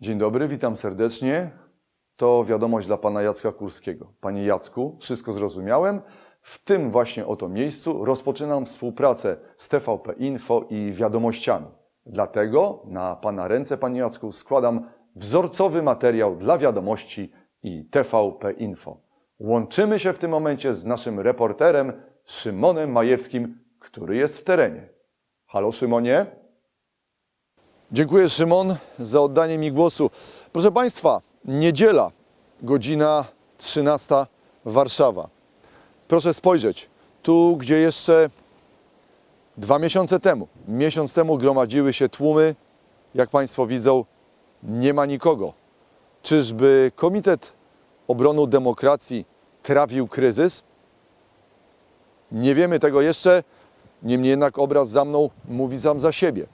Dzień dobry, witam serdecznie. To wiadomość dla pana Jacka Kurskiego. Panie Jacku, wszystko zrozumiałem. W tym właśnie oto miejscu rozpoczynam współpracę z TVP Info i wiadomościami. Dlatego na pana ręce, panie Jacku, składam wzorcowy materiał dla wiadomości i TVP Info. Łączymy się w tym momencie z naszym reporterem Szymonem Majewskim, który jest w terenie. Halo Szymonie? Dziękuję Szymon za oddanie mi głosu. Proszę Państwa, niedziela, godzina 13, Warszawa. Proszę spojrzeć, tu gdzie jeszcze dwa miesiące temu, miesiąc temu gromadziły się tłumy, jak Państwo widzą, nie ma nikogo. Czyżby Komitet Obrony Demokracji trawił kryzys? Nie wiemy tego jeszcze, niemniej jednak obraz za mną mówi sam za siebie.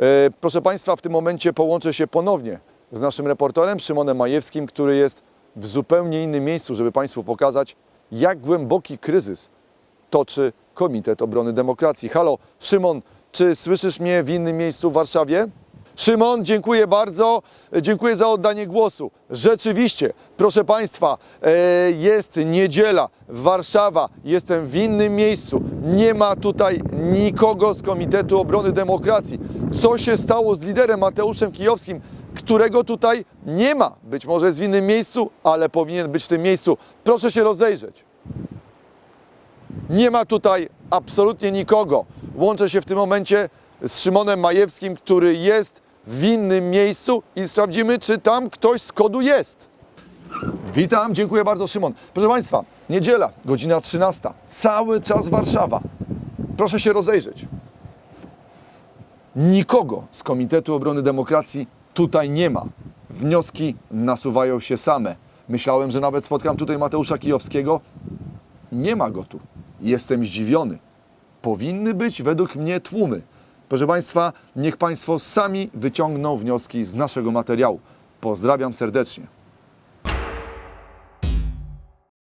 E, Proszę Państwa, w tym momencie połączę się ponownie z naszym reporterem Szymonem Majewskim, który jest w zupełnie innym miejscu, żeby Państwu pokazać, jak głęboki kryzys toczy Komitet Obrony Demokracji. Halo, Szymon, czy słyszysz mnie w innym miejscu w Warszawie? Szymon, dziękuję bardzo. E, Dziękuję za oddanie głosu. Rzeczywiście, proszę Państwa, e, jest niedziela, Warszawa, jestem w innym miejscu. Nie ma tutaj nikogo z Komitetu Obrony Demokracji. Co się stało z liderem Mateuszem Kijowskim, którego tutaj nie ma? Być może jest w innym miejscu, ale powinien być w tym miejscu. Proszę się rozejrzeć. Nie ma tutaj absolutnie nikogo. Łączę się w tym momencie z Szymonem Majewskim, który jest w innym miejscu i sprawdzimy, czy tam ktoś z kodu jest. Witam, dziękuję bardzo Szymon. Proszę Państwa, niedziela, godzina 13. Cały czas Warszawa. Proszę się rozejrzeć. Nikogo z Komitetu Obrony Demokracji tutaj nie ma. Wnioski nasuwają się same. Myślałem, że nawet spotkam tutaj Mateusza Kijowskiego. Nie ma go tu. Jestem zdziwiony. Powinny być według mnie tłumy. Proszę Państwa, niech Państwo sami wyciągną wnioski z naszego materiału. Pozdrawiam serdecznie.